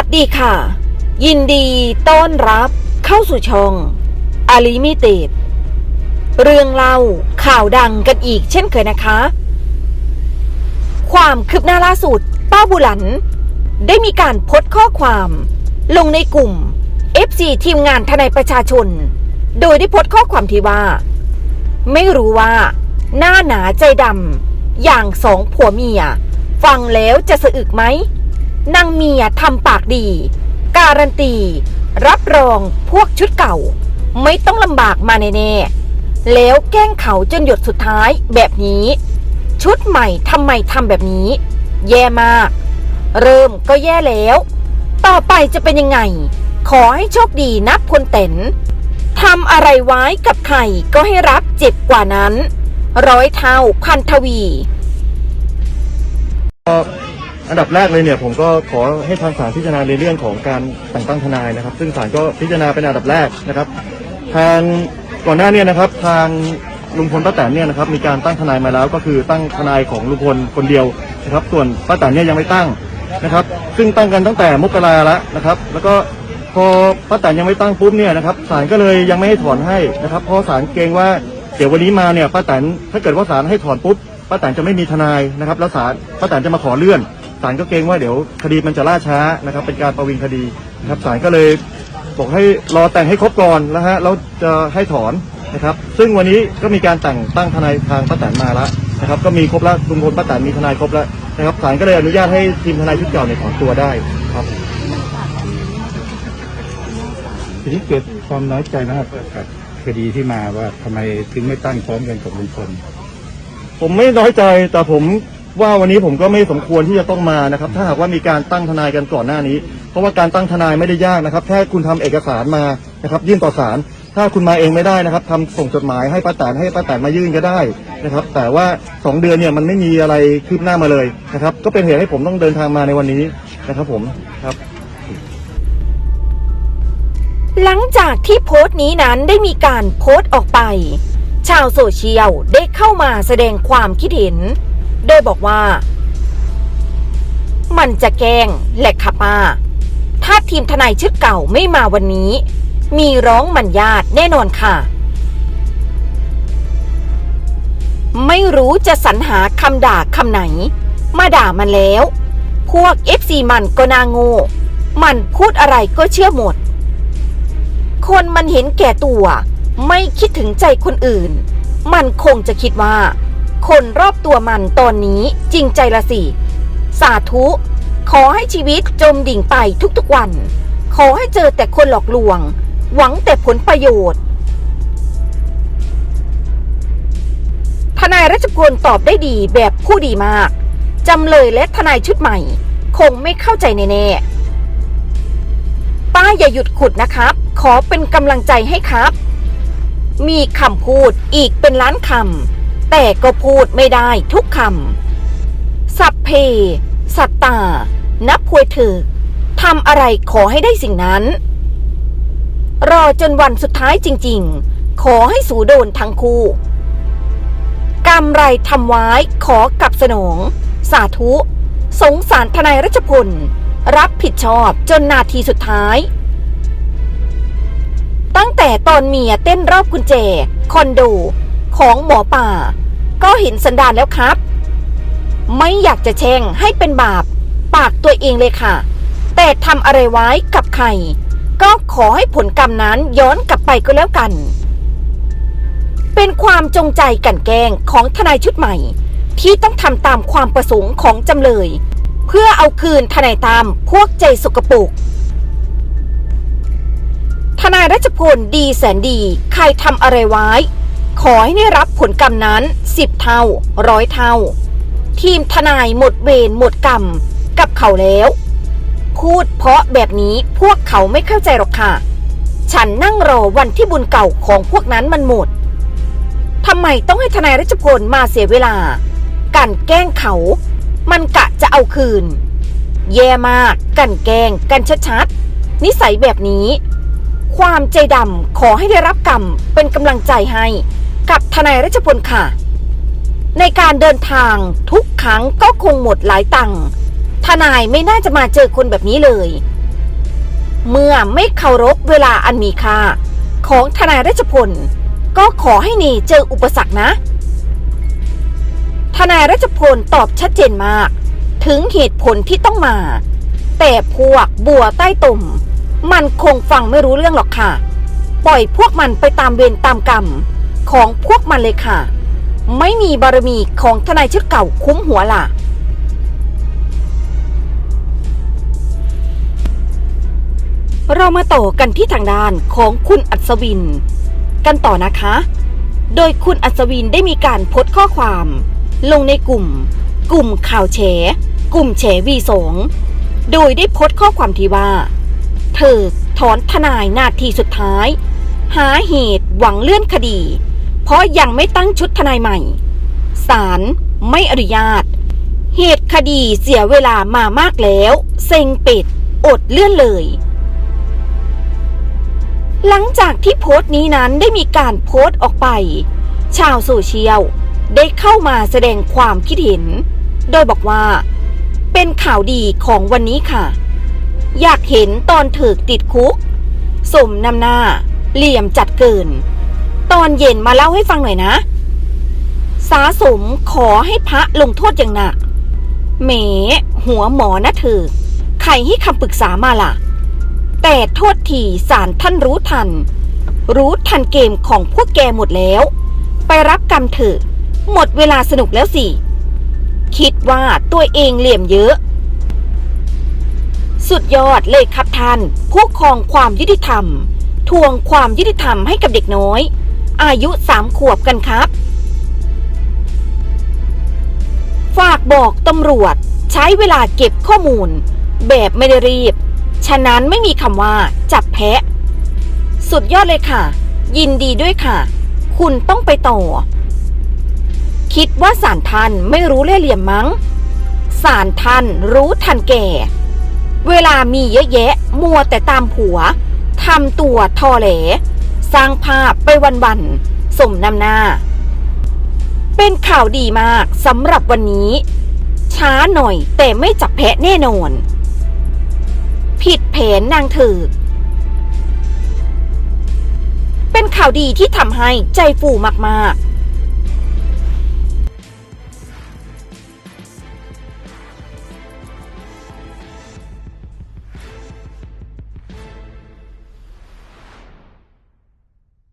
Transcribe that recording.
วัสดีค่ะ ยินดีต้อนรับเข้าสู่ช่องอาลิมิเต็ดเรื่องเล่าข่าวดังกันอีกเช่นเคยนะคะ ความคืบหน้าล่าสุด ป้าบุหลัน ได้มีการโพสต์ข้อความ ลงในกลุ่ม FC ทีมงานทนายประชาชน โดยได้โพสต์ข้อความที่ว่า ไม่รู้ว่า หน้าหนาใจดำอย่างสองผัวเมีย ฟังแล้วจะสะอึกไหม นางเมียทำปากดี การันตี รับรองพวกชุดเก่า ไม่ต้องลำบากมาแน่ๆแล้วแกล้งเขาจนหยดสุดท้ายแบบนี้ ชุดใหม่ทำไมทำแบบนี้ แย่มาก เริ่มก็แย่แล้ว ต่อไปจะเป็นยังไง ขอให้โชคดีนับคนเต็นทำอะไรไว้กับใครก็ให้รับเจ็บกว่านั้น ร้อยเท่าพันทวี อันดับแรกเลยเนี่ยผมก็ขอให้ทางศาลพิจารณาในเรื่องของการแต่งตั้งทนายนะครับ ซึ่งศาลก็พิจารณาเป็นอันดับแรกนะครับ ทางก่อนหน้าเนี่ยนะครับ ทางลุงพลป้าแตนเนี่ยนะครับมีการตั้งทนายมาแล้วก็คือตั้งทนายของลุงพลคนเดียวนะครับ ส่วนป้าแตนเนี่ยยังไม่ตั้งนะครับ ซึ่งตั้งกันตั้งแต่มกราแล้วนะครับ แล้วก็พอป้าแตนยังไม่ตั้งปุ๊บเนี่ยนะครับศาลก็เลยยังไม่ให้ถอนให้นะครับเพราะศาลเกรงว่าเดี๋ยววันนี้มาเนี่ยป้าแตนถ้าเกิดว่าศาลให้ถอนปุ๊บป้าแตนจะไม่มีทนายนะครับ แล้วศาลป้าแตนจะมาขอเลื่อน ศาลก็เกรงว่าเดี๋ยวคดีมันจะล่าช้านะครับ เป็นการประวิงคดีนะครับศาลก็เลยบอกให้รอแต่งให้ครบก่อนแล้วฮะแล้วจะให้ถอนนะครับ ซึ่งวันนี้ก็มีการแต่งตั้งทนายทางป้าแตนมาแล้วนะครับ ก็มีครบแล้วลุงพลป้าแตนมีทนายครบแล้วนะครับศาลก็เลยอนุญาตให้ทีมทนายชุดเก่าเนี่ยถอนตัวได้ครับทีนี้เกิดความน้อยใจนะครับกับคดีที่มาว่าทำไมถึงไม่ตั้งพร้อมกันกับลุงพลผมไม่น้อยใจแต่ผม ว่าวันนี้ผมก็ไม่สมควรที่จะต้องมานะครับ ถ้าหากว่ามีการตั้งทนายกันก่อนหน้านี้ เพราะว่าการตั้งทนายไม่ได้ยากนะครับ แค่คุณทำเอกสารมานะครับ ยื่นต่อศาลถ้าคุณมาเองไม่ได้นะครับทำส่งจดหมายให้ป้าแตนให้ป้าแตนมายื่นก็ได้นะครับ แต่ว่าสองเดือนเนี่ยมันไม่มีอะไรคืบหน้ามาเลยนะครับ ก็เป็นเหตุให้ผมต้องเดินทางมาในวันนี้นะครับผมครับ หลังจากที่โพสต์นี้นั้นได้มีการโพสต์ออกไป ชาวโซเชียลได้เข้ามาแสดงความคิดเห็น โดยบอกว่า มันจะแกล้งแหละค่ะป้า ถ้าทีมทนายชุดเก่าไม่มาวันนี้ มีร้องมันญาติแน่นอนค่ะ ไม่รู้จะสรรหาคำด่าคำไหน มาด่ามันแล้ว พวก FC มันก็นาโง่มันพูดอะไรก็เชื่อหมด คนมันเห็นแก่ตัว ไม่คิดถึงใจคนอื่น มันคงจะคิดว่า คนรอบตัวมันตอนนี้จริงใจละสิ สาธุ ขอให้ชีวิตจมดิ่งไปทุกๆวัน ขอให้เจอแต่คนหลอกลวง หวังแต่ผลประโยชน์ ทนายรัชพลตอบได้ดีแบบผู้ดีมาก จำเลยและทนายชุดใหม่ คงไม่เข้าใจแน่ๆ ป้าอย่าหยุดขุดนะครับ ขอเป็นกำลังใจให้ครับ มีคำพูดอีกเป็นล้านคำ แต่ก็พูดไม่ได้ทุกคำ สัพเพ สัตตา นับพวยเถือทำอะไรขอให้ได้สิ่งนั้น รอจนวันสุดท้ายจริง ๆ ขอให้สูโดนทั้งคู่กรรมไรทำไว้ขอกับสนอง สาธุ สงสารทนายรัชพล รับผิดชอบจนนาทีสุดท้าย ตั้งแต่ตอนเมียเต้นรอบกุญแจ คอนโด ของหมอป่า ก็เห็นสันดานแล้วครับ ไม่อยากจะแช่งให้เป็นบาป ปากตัวเองเลยค่ะ แต่ทำอะไรไว้กับใคร ก็ขอให้ผลกรรมนั้นย้อนกลับไปก็แล้วกัน เป็นความจงใจกันแกล้งของทนายชุดใหม่ ที่ต้องทำตามความประสงค์ของจำเลย เพื่อเอาคืนทนายตามพวกใจสกปรกทนายรัชพลดีแสนดี ใครทำอะไรไว้ ขอให้ได้รับผลกรรมนั้นสิบเท่าร้อยเท่า ทีมทนายหมดเวรหมดกรรม กับเขาแล้ว พูดเพราะแบบนี้พวกเขาไม่เข้าใจหรอกค่ะ ฉันนั่งรอวันที่บุญเก่าของพวกนั้นมันหมดทำไมต้องให้ทนายรัชพลมาเสียเวลากันแกล้งเขา มันกะจะเอาคืน แย่มากกันแกล้งกันชัดๆ นิสัยแบบนี้ ความใจดำขอให้ได้รับกรรมเป็นกำลังใจให้ กับทนายรัชพลค่ะ ในการเดินทางทุกครั้งก็คงหมดหลายตังค์ทนายไม่น่าจะมาเจอคนแบบนี้เลย เมื่อไม่เคารพเวลาอันมีค่าของทนายรัชพล ก็ขอให้นีเจออุปสรรคนะ ทนายรัชพลตอบชัดเจนมาก ถึงเหตุผลที่ต้องมา แต่พวกบัวใต้ตุ่ม มันคงฟังไม่รู้เรื่องหรอกค่ะ ปล่อยพวกมันไปตามเวรตามกรรม ของพวกมันเลยค่ะ ไม่มีบารมีของทนายชุดเก่าคุ้มหัวล่ะ เรามาต่อกันที่ทางด้านของคุณอัศวิน กันต่อนะคะ โดยคุณอัศวินได้มีการโพสต์ข้อความ ลงในกลุ่ม กลุ่มข่าวแฉ กลุ่มแฉวีสงโดยได้โพสต์ข้อความที่ว่า เธอถอนทนายนาทีสุดท้าย หาเหตุหวังเลื่อนคดี เพราะยังไม่ตั้งชุดทนายใหม่ศาลไม่อนุญาต เหตุคดีเสียเวลามามากแล้ว เซ็งเป็ด อดเลื่อนเลย หลังจากที่โพสต์นี้นั้นได้มีการโพสต์ออกไป ชาวโซเชียลได้เข้ามาแสดงความคิดเห็น โดยบอกว่า เป็นข่าวดีของวันนี้ค่ะ อยากเห็นตอนถึกติดคุก สมนำหน้า เหลี่ยมจัดเกิน ตอนเย็นมาเล่าให้ฟังหน่อยนะ สาสมขอให้พระลงโทษอย่างหนักแหมหัวหมอนะเธอใครให้คำปรึกษามาล่ะ แต่โทษทีสารท่านรู้ทัน รู้ทันเกมของพวกแกหมดแล้ว ไปรับกรรมเถอะ หมดเวลาสนุกแล้วสิ คิดว่าตัวเองเหลี่ยมเยอะ สุดยอดเลยครับท่าน ผู้ครองความยุติธรรม ทวงความยุติธรรมให้กับเด็กน้อย อายุสามขวบกันครับ ฝากบอกตำรวจใช้เวลาเก็บข้อมูล แบบไม่ได้รีบ ฉะนั้นไม่มีคำว่าจับแพะ สุดยอดเลยค่ะ ยินดีด้วยค่ะ คุณต้องไปต่อ คิดว่าสารท่านไม่รู้เล่เหลี่ยมมั้ง สารท่านรู้ทันแก่ เวลามีเยอะแยะ มัวแต่ตามผัวทำตัวทอแหล สร้างภาพไปวันๆสมนำหน้า เป็นข่าวดีมากสำหรับวันนี้ ช้าหน่อยแต่ไม่จับแพะแน่นอน ผิดแผนนางเถิกเป็นข่าวดีที่ทำให้ใจฟูมากๆ